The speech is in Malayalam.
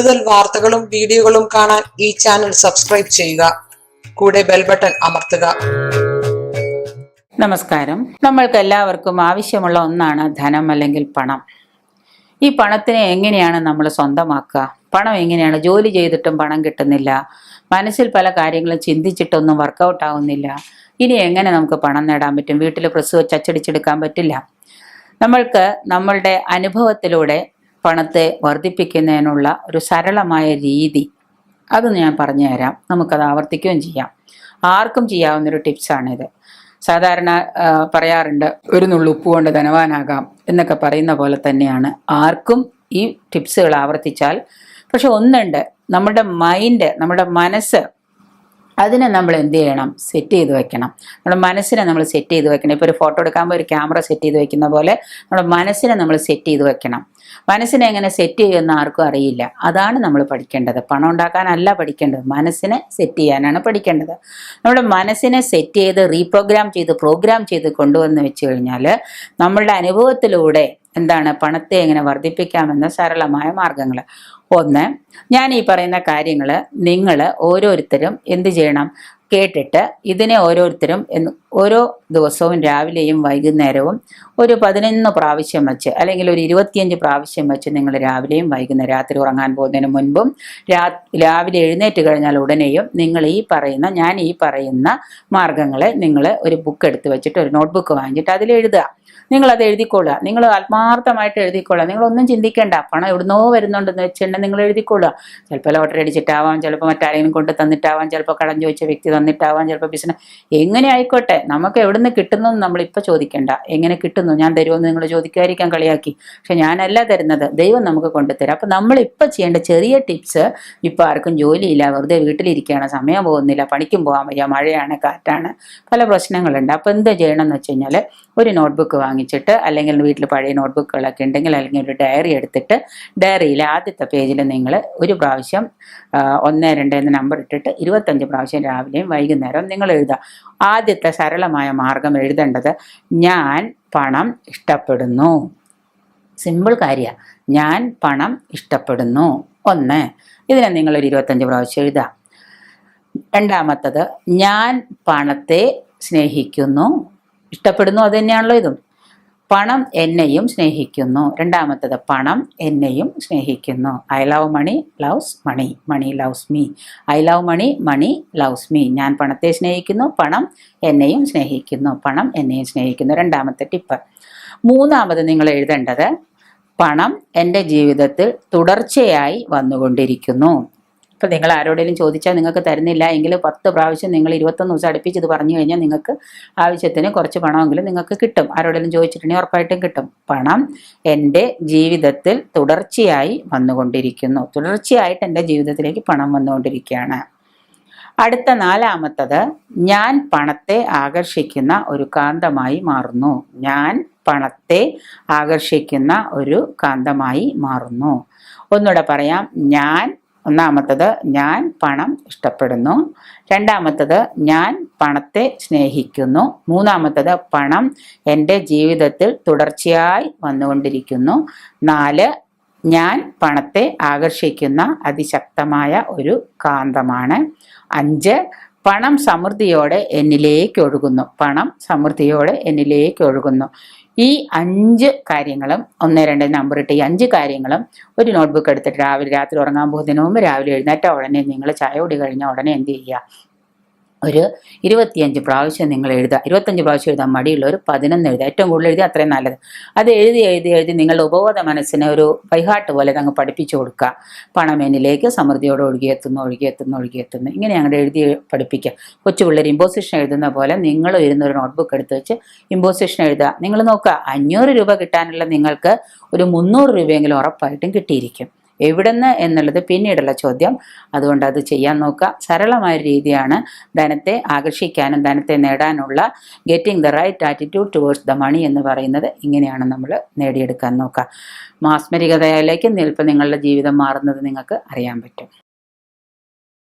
കൂടുതൽ വാർത്തകളും വീഡിയോകളും കാണാൻ ഈ ചാനൽ സബ്സ്ക്രൈബ് ചെയ്യുക. കൂടെ ബെൽ ബട്ടൺ അമർത്തുക. നമസ്കാരം. നമ്മൾക്ക് എല്ലാവർക്കും ആവശ്യമുള്ള ഒന്നാണ് ധനം അല്ലെങ്കിൽ പണം. ഈ പണത്തിനെ എങ്ങനെയാണ് നമ്മൾ സ്വന്തമാക്കുക? പണം എങ്ങനെയാണ്? ജോലി ചെയ്തിട്ടും പണം കിട്ടുന്നില്ല. മനസ്സിൽ പല കാര്യങ്ങളും ചിന്തിച്ചിട്ടൊന്നും വർക്കൗട്ട് ആവുന്നില്ല. ഇനി എങ്ങനെ നമുക്ക് പണം നേടാൻ പറ്റും? വീട്ടിൽ പ്രസ് വെച്ച് അച്ചടിച്ചെടുക്കാൻ പറ്റില്ല. നമ്മൾക്ക് നമ്മളുടെ അനുഭവത്തിലൂടെ പണത്തെ വർദ്ധിപ്പിക്കുന്നതിനുള്ള ഒരു സരളമായ രീതി. അത് ഞാൻ പറഞ്ഞു തരാം. നമുക്കത് ആവർത്തിക്കുകയും ചെയ്യാം. ആർക്കും ചെയ്യാവുന്നൊരു ടിപ്സാണിത്. സാധാരണ പറയാറുണ്ട് ഒരു നുള്ളു ഉപ്പ് കൊണ്ട് ധനവാനാകാം എന്നൊക്കെ പറയുന്ന പോലെ തന്നെയാണ്. ആർക്കും ഈ ടിപ്സുകൾ ആവർത്തിച്ചാൽ പക്ഷെ ഒന്നുണ്ട്. നമ്മുടെ മൈൻഡ് നമ്മുടെ മനസ്സ് അതിനെ നമ്മൾ എന്ത് ചെയ്യണം? സെറ്റ് ചെയ്ത് വെക്കണം. നമ്മുടെ മനസ്സിനെ നമ്മൾ സെറ്റ് ചെയ്ത് വെക്കണം. ഇപ്പോൾ ഒരു ഫോട്ടോ എടുക്കാൻ ഒരു ക്യാമറ സെറ്റ് ചെയ്ത് വെക്കുന്ന പോലെ നമ്മുടെ മനസ്സിനെ നമ്മൾ സെറ്റ് ചെയ്ത് വെക്കണം. മനസ്സിനെ എങ്ങനെ സെറ്റ് ചെയ്യുമെന്ന് ആർക്കും അറിയില്ല. അതാണ് നമ്മൾ പഠിക്കേണ്ടത്. പണം ഉണ്ടാക്കാനല്ല പഠിക്കേണ്ടത്. മനസ്സിനെ സെറ്റ് ചെയ്യാനാണ് പഠിക്കേണ്ടത്. നമ്മുടെ മനസ്സിനെ സെറ്റ് ചെയ്ത് റീപ്രോഗ്രാം ചെയ്ത് പ്രോഗ്രാം ചെയ്ത് കൊണ്ടുവന്ന് വെച്ച് കഴിഞ്ഞാൽ നമ്മളുടെ അനുഭവത്തിലൂടെ എന്താണ് പണത്തെ എങ്ങനെ വർദ്ധിപ്പിക്കാമെന്ന സരളമായ മാർഗങ്ങൾ ഒന്ന് ഞാൻ ഈ പറയുന്ന കാര്യങ്ങൾ നിങ്ങൾ ഓരോരുത്തരും എന്ത് ചെയ്യണം? കേട്ടിട്ട് ഇതിനെ ഓരോരുത്തരും ഓരോ ദിവസവും രാവിലെയും വൈകുന്നേരവും ഒരു പതിനൊന്ന് പ്രാവശ്യം വെച്ച് അല്ലെങ്കിൽ ഒരു ഇരുപത്തിയഞ്ച് പ്രാവശ്യം വെച്ച് നിങ്ങൾ രാവിലെയും വൈകുന്നേരം രാത്രി ഉറങ്ങാൻ പോകുന്നതിന് മുൻപും രാവിലെ എഴുന്നേറ്റ് കഴിഞ്ഞാൽ ഉടനെയും നിങ്ങൾ ഈ പറയുന്ന ഞാൻ ഈ പറയുന്ന മാർഗങ്ങളെ നിങ്ങൾ ഒരു ബുക്ക് എടുത്ത് വെച്ചിട്ട് ഒരു നോട്ട്ബുക്ക് വാങ്ങിച്ചിട്ട് അതിൽ എഴുതുക. നിങ്ങൾ അത് എഴുതിക്കൊള്ളുക. നിങ്ങൾ ആത്മാർത്ഥമായിട്ട് എഴുതിക്കൊള്ളുക. നിങ്ങളൊന്നും ചിന്തിക്കേണ്ട. പണം എവിടുന്നോ വരുന്നുണ്ടെന്ന് വെച്ചിട്ടുണ്ടെങ്കിൽ നിങ്ങൾ എഴുതിക്കൊള്ളുക. ചിലപ്പോൾ ലോട്ടറി അടിച്ചിട്ടാവാം ചിലപ്പോൾ മറ്റാരെങ്കിലും കൊണ്ട് തന്നിട്ടാവാം ചിലപ്പോൾ കടം ചോദിച്ച വ്യക്തി തന്നിട്ടാവാം ചിലപ്പോൾ ബിസിനസ് എങ്ങനെ ആയിക്കോട്ടെ നമുക്ക് എവിടുന്ന് കിട്ടുന്നു നമ്മളിപ്പോൾ ചോദിക്കേണ്ട. എങ്ങനെ കിട്ടുന്നു? ഞാൻ തരുമെന്ന് നിങ്ങൾ ചോദിക്കാതിരിക്കാൻ കളിയാക്കി. പക്ഷെ ഞാനല്ല തരുന്നത്. ദൈവം നമുക്ക് കൊണ്ടുതരാം. അപ്പം നമ്മളിപ്പോൾ ചെയ്യേണ്ട ചെറിയ ടിപ്സ് ഇപ്പോൾ ആർക്കും ജോലിയില്ല. വെറുതെ വീട്ടിലിരിക്കുകയാണ്. സമയം പോകുന്നില്ല. പണിക്കും പോകാൻ വയ്യ. മഴയാണ് കാറ്റാണ്. പല പ്രശ്നങ്ങളുണ്ട്. അപ്പോൾ എന്താ ചെയ്യണം എന്ന് വെച്ച് കഴിഞ്ഞാൽ ഒരു നോട്ട്ബുക്ക് വാങ്ങിച്ചിട്ട് അല്ലെങ്കിൽ വീട്ടിൽ പഴയ നോട്ട്ബുക്കുകളൊക്കെ ഉണ്ടെങ്കിൽ അല്ലെങ്കിൽ ഒരു ഡയറി എടുത്തിട്ട് ഡയറിയിൽ ആദ്യത്തെ പേജിൽ നിങ്ങൾ ഒരു പ്രാവശ്യം ഒന്ന് രണ്ട് എന്ന നമ്പർ ഇട്ടിട്ട് ഇരുപത്തഞ്ച് പ്രാവശ്യം രാവിലെയും വൈകുന്നേരവും നിങ്ങൾ എഴുതുക ആദ്യത്തെ സരളമായ മാർഗം എഴുതേണ്ടത് ഞാൻ പണം ഇഷ്ടപ്പെടുന്നു. സിമ്പിൾ കാര്യമാണ് ഞാൻ പണം ഇഷ്ടപ്പെടുന്നു. ഒന്ന് ഇതിനെ നിങ്ങളൊരു ഇരുപത്തഞ്ച് പ്രാവശ്യം എഴുതുക രണ്ടാമത്തത് ഞാൻ പണത്തെ സ്നേഹിക്കുന്നു. ഇഷ്ടപ്പെടുന്നു അത് തന്നെയാണല്ലോ ഇതും. പണം എന്നെയും സ്നേഹിക്കുന്നു. രണ്ടാമത്തത് പണം എന്നെയും സ്നേഹിക്കുന്നു. I love money loves money money loves me I love money money loves me ഞാൻ പണത്തെ സ്നേഹിക്കുന്നു പണം എന്നെയും സ്നേഹിക്കുന്നു. പണം എന്നെയും സ്നേഹിക്കുന്നു. രണ്ടാമത്തെ ടിപ്പ്. മൂന്നാമത് നിങ്ങൾ എഴുതേണ്ടത് പണം എന്റെ ജീവിതത്തിൽ തുടർച്ചയായി വന്നുകൊണ്ടിരിക്കുന്നു. ഇപ്പം നിങ്ങൾ ആരോടെങ്കിലും ചോദിച്ചാൽ നിങ്ങൾക്ക് തരുന്നില്ല എങ്കിൽ പത്ത് പ്രാവശ്യം നിങ്ങൾ ഇരുപത്തൊന്ന് ദിവസം അടുപ്പിച്ച് ഇത് പറഞ്ഞു കഴിഞ്ഞാൽ നിങ്ങൾക്ക് ആവശ്യത്തിന് കുറച്ച് പണമെങ്കിലും നിങ്ങൾക്ക് കിട്ടും. ആരോടെങ്കിലും ചോദിച്ചിട്ടുണ്ടെങ്കിൽ ഉറപ്പായിട്ടും കിട്ടും. പണം എന്റെ ജീവിതത്തിൽ തുടർച്ചയായി വന്നുകൊണ്ടിരിക്കുന്നു. തുടർച്ചയായിട്ട് എന്റെ ജീവിതത്തിലേക്ക് പണം വന്നുകൊണ്ടിരിക്കുകയാണ്. അടുത്ത നാലാമത്തത് ഞാൻ പണത്തെ ആകർഷിക്കുന്ന ഒരു കാന്തമായി മാറുന്നു. ഞാൻ പണത്തെ ആകർഷിക്കുന്ന ഒരു കാന്തമായി മാറുന്നു. ഒന്നുകൂടെ പറയാം. ഞാൻ ഒന്നാമത്തത് ഞാൻ പണം ഇഷ്ടപ്പെടുന്നു. രണ്ടാമത്തത് ഞാൻ പണത്തെ സ്നേഹിക്കുന്നു. മൂന്നാമത്തത് പണം എന്റെ ജീവിതത്തിൽ തുടർച്ചയായി വന്നുകൊണ്ടിരിക്കുന്നു. നാല് ഞാൻ പണത്തെ ആകർഷിക്കുന്ന അതിശക്തമായ ഒരു കാന്തമാണ്. അഞ്ച് പണം സമൃദ്ധിയോടെ എന്നിലേക്ക് ഒഴുകുന്നു. പണം സമൃദ്ധിയോടെ എന്നിലേക്ക് ഒഴുകുന്നു. ഈ അഞ്ച് കാര്യങ്ങളും ഒന്ന് രണ്ട് നമ്പർ ഇട്ട് ഈ അഞ്ച് കാര്യങ്ങളും ഒരു നോട്ട്ബുക്ക് എടുത്തിട്ട് രാവിലെ രാത്രി ഉറങ്ങാൻ പോകുന്നതിന് മുമ്പ് രാവിലെ എഴുന്നേറ്റ ഉടനെ നിങ്ങൾ ചായ കുടി കഴിഞ്ഞാൽ ഉടനെ എന്ത് ചെയ്യുക? ഒരു ഇരുപത്തിയഞ്ച് പ്രാവശ്യം നിങ്ങൾ എഴുതുക. ഇരുപത്തഞ്ച് പ്രാവശ്യം എഴുതാൻ മടിയുള്ള ഒരു പതിനൊന്ന് എഴുതുക. ഏറ്റവും കൂടുതൽ എഴുതി അത്രയും നല്ലത്. അത് എഴുതി എഴുതി എഴുതി നിങ്ങളുടെ ഉപബോധ മനസ്സിനെ ഒരു വൈഹാട്ട് പോലെ അങ്ങ് പഠിപ്പിച്ചു കൊടുക്കുക. പണമേനിലേക്ക് സമൃദ്ധിയോടെ ഒഴുകിയെത്തുന്നു ഒഴുകിയെത്തുന്നു ഒഴുകിയെത്തുന്നു. ഇങ്ങനെ അങ്ങോട്ട് എഴുതി പഠിപ്പിക്കുക. കൊച്ചു പിള്ളേർ ഇമ്പോസിഷൻ എഴുതുന്ന പോലെ നിങ്ങൾ ഇരുന്ന് ഒരു നോട്ട്ബുക്ക് എടുത്ത് വെച്ച് ഇമ്പോസിഷൻ എഴുതുക. നിങ്ങൾ നോക്കുക അഞ്ഞൂറ് രൂപ കിട്ടാനുള്ള നിങ്ങൾക്ക് ഒരു മുന്നൂറ് രൂപയെങ്കിലും ഉറപ്പായിട്ടും കിട്ടിയിരിക്കും. എവിടുന്ന് എന്നുള്ളത് പിന്നീടുള്ള ചോദ്യം. അതുകൊണ്ട് അത് ചെയ്യാൻ നോക്കുക. സരളമായ രീതിയാണ് ധനത്തെ ആകർഷിക്കാനും ധനത്തെ നേടാനുള്ള getting the right attitude towards the money എന്ന് പറയുന്നത്. ഇങ്ങനെയാണ് നമ്മൾ നേടിയെടുക്കാൻ നോക്കുക. മാസ്മരികതയിലേക്ക് നിൽപ്പ് നിങ്ങളുടെ ജീവിതം മാറുന്നത് നിങ്ങൾക്ക് അറിയാൻ പറ്റും.